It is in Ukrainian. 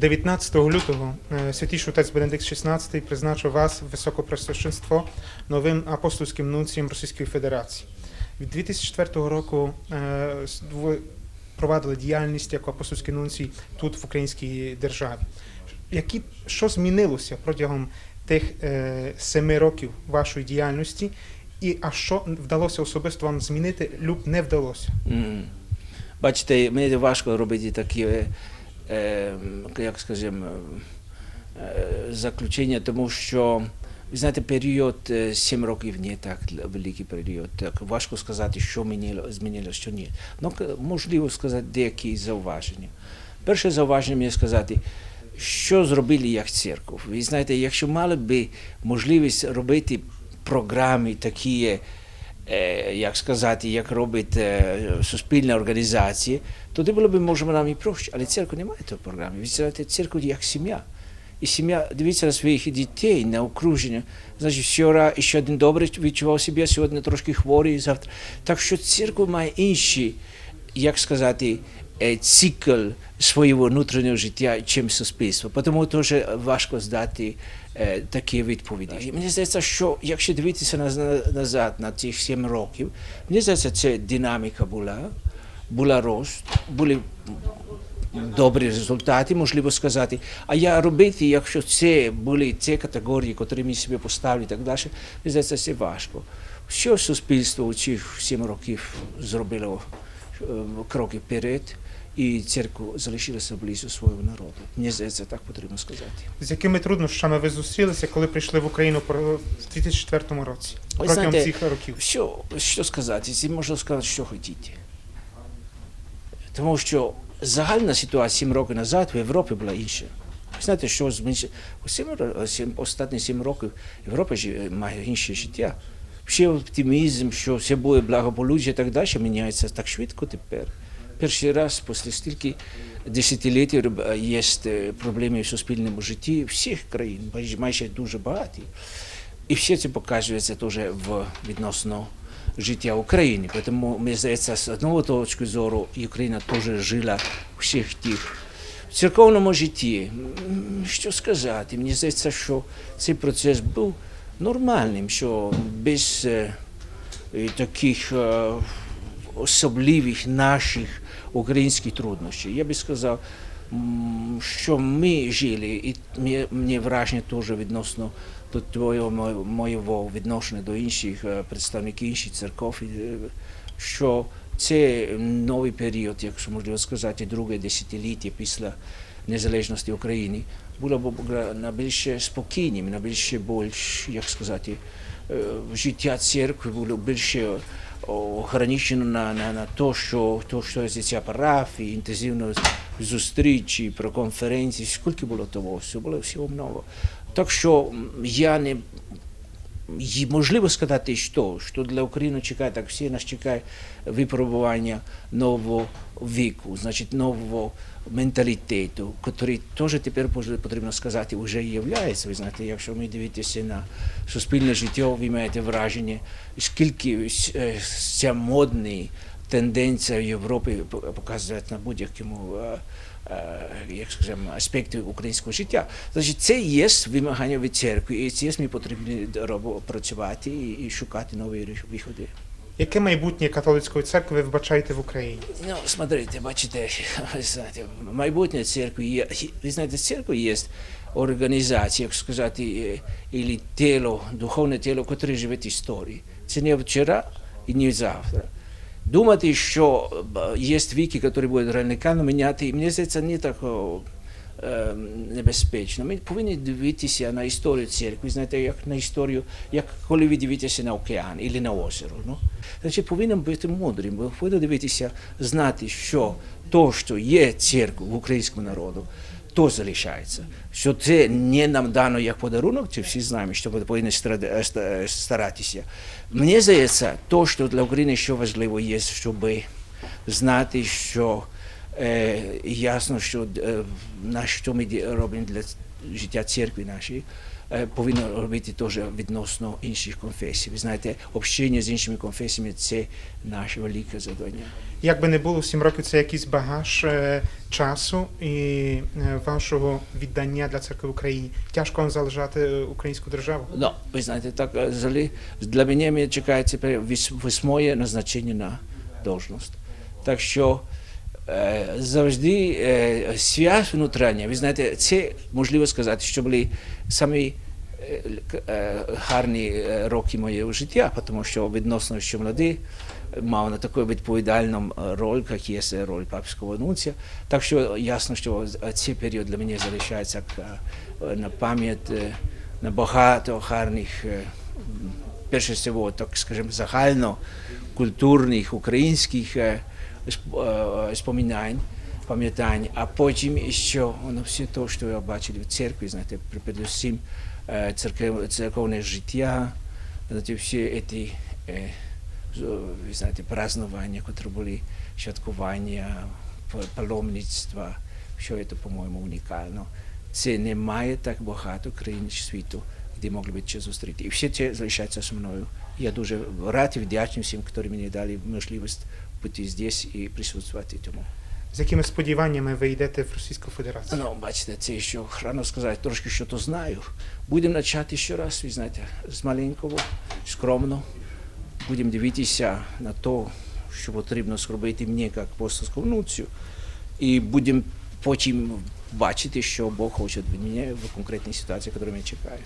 19 lutego e, Святіший отець Бенедикт XVI призначив вас високопресвященство новим апостольським нунцієм Російської Федерації. Від 2004 року е, ви провадили діяльність як апостольський нунцій тут, в українській державі. Які, що змінилося протягом тих е, семи років вашої діяльності, і а що вдалося особисто вам змінити, люб не вдалося? М. Бачите, мені важко робити такі, е, е, як скажімо, е, заключення, тому що, ви знаєте, період е, 7 років не так великий період. Так важко сказати, що змінило, змінило, що ні. Ну, можливо сказати деякі зауваження. Перше зауваження мені сказати, що зробили як церков. Ви знаєте, якщо мали би можливість робити програми такі, е, як сказати, як робить суспільні організації, тоді було б, може, нам і проще. Але церква не має такої програми. Ви знаєте, церква як сім'я. І сім'я дивиться на своїх дітей, на окруження. Значить, вчора ще один добре відчував себе, сьогодні трошки хворий, завтра. Так що церква має інші, як сказати, е, цикл свого внутрішнього життя, чим суспільство. Тому дуже важко здати е, такі відповіді. Мені здається, що якщо дивитися на, на- назад на цих сім років, мені здається, це динаміка була, була рост, були добрі результати, можливо сказати. А я робити, якщо це були ці категорії, які ми собі поставили і так далі, мені здається, це важко. Що суспільство у цих сім років зробило е, кроки вперед, і церква залишилася близько свого народу. Мені здається, так потрібно сказати. З якими труднощами ви зустрілися, коли прийшли в Україну в 2004 році? Ви Протягом знаєте, цих років. Що, що сказати? Можна сказати, що хочете. Тому що загальна ситуація сім років назад в Європі була інша. Ви знаєте, що зменш... у сім, останні сім років Європа має інше життя. Ще оптимізм, що все буде благополуччя і так далі, міняється так швидко тепер. Перший раз після стільки десятиліть є проблеми в суспільному житті всіх країн, майже- дуже багаті. І все це показується теж в відносно життя України. Тому, мені здається, з одного точки зору Україна теж жила всіх тих. В церковному житті, що сказати, мені здається, що цей процес був нормальним, що без е, таких е, особливих наших українських труднощів. Я би сказав, що ми жили, і мені, враження теж відносно до твого моєго відношення до інших е, представників інших церков, е, що це новий період, якщо можна сказати, друге десятиліття після незалежності України, було б на більше спокійним, на більше більш, як сказати, е, життя церкви було більше ограничено на, на, на то, що, то, що життя парафії, інтенсивно зустрічі, про конференції, скільки було того, все було всього много. Так що я не і можливо сказати, що, що для України чекає, так всі нас чекає випробування нового віку, значить нового менталітету, який теж тепер потрібно сказати, вже являється. Ви знаєте, якщо ми дивитися на суспільне життя, ви маєте враження, скільки е, ця модна тенденція в Європі показує на будь-якому е, як скажемо, аспекти українського життя. Значить, це є вимагання від церкви, і це ми потрібні працювати і, шукати нові виходи. Яке майбутнє католицької церкви ви вбачаєте в Україні? Ну, смотрите, бачите, ви знаєте, майбутнє церкви є, ви знаєте, церква є організація, як сказати, е, і тіло, духовне тіло, яке живе історії. Це не вчора і не завтра. Думати, що є віки, які будуть радикально міняти, мені здається, не так е, небезпечно. Ми повинні дивитися на історію церкви, знаєте, як на історію, як коли ви дивитеся на океан або на озеро. Ну? Значить, повинен бути мудрим, повинен дивитися, знати, що то, що є церква в українському народу, то залишається. Що це не нам дано як подарунок, це всі знаємо, що ми повинні е, е, старатися. Мені здається, то, що для України що важливо є, щоб знати, що е, ясно, що е, на що ми робимо для життя церкви нашої, повинно робити теж відносно інших конфесій. Ви знаєте, общення з іншими конфесіями це наше велике завдання. Як би не було, сім років це якийсь багаж е, часу і е, вашого віддання для церкви в Україні. Тяжко вам залишати е, українську державу. Ну, ви знаєте, так е, взагалі, для мене мені чекає тепер восьмоє назначення на должність. Так що е, завжди е, связь внутрішня, ви знаєте, це можливо сказати, що були самі е, е, гарні е, роки моєго життя, тому що відносно, що молодий, мав на таку відповідальну е, роль, як є е, роль папського нунція. Так що ясно, що е, цей період для мене залишається е, на пам'ять е, на багато гарних, е, перше всього, так скажімо, загально культурних українських е, е, споминань, пам'ятань, а потім ще воно все те, що я бачив в церкві, знаєте, передусім е, церков, церковне життя, знаєте, всі ці, е, ви знаєте, празднування, які були, святкування, паломництва, все це, по-моєму, унікально. Це немає так багато країн світу, де могли б це зустріти. І все це залишається зі мною. Я дуже рад і вдячний всім, які мені дали можливість бути здесь і присутствувати тому. З якими сподіваннями ви йдете в Російську Федерацію? Ну, бачите, це ще рано сказати, трошки що то знаю. Будемо почати ще раз, ви знаєте, з маленького, скромно. Будемо дивитися на те, що потрібно зробити мені як апостольську внуцю. І будемо потім бачити, що Бог хоче від мене в конкретній ситуації, яка мене чекає.